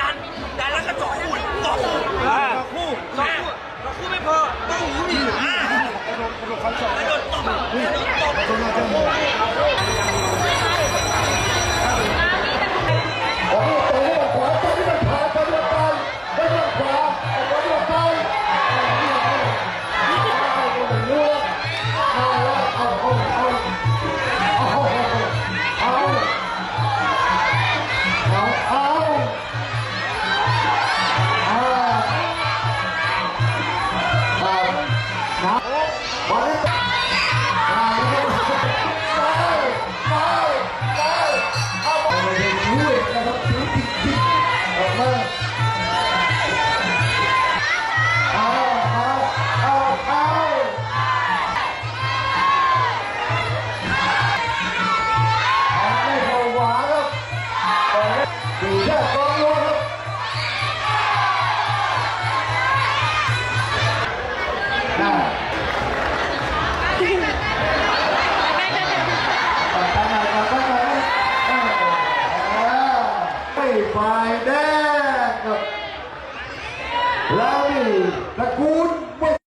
ดัน ดันแล้วก็ต่อคู่ต่อคู่อ่า คู่ต่อคู่ต่อคู่ไม่พอต้องหูอีกอ่าแล้วโดนตบแล้วโดน นะ ฝ่ายแดงครับแล้วนี่ตระกูล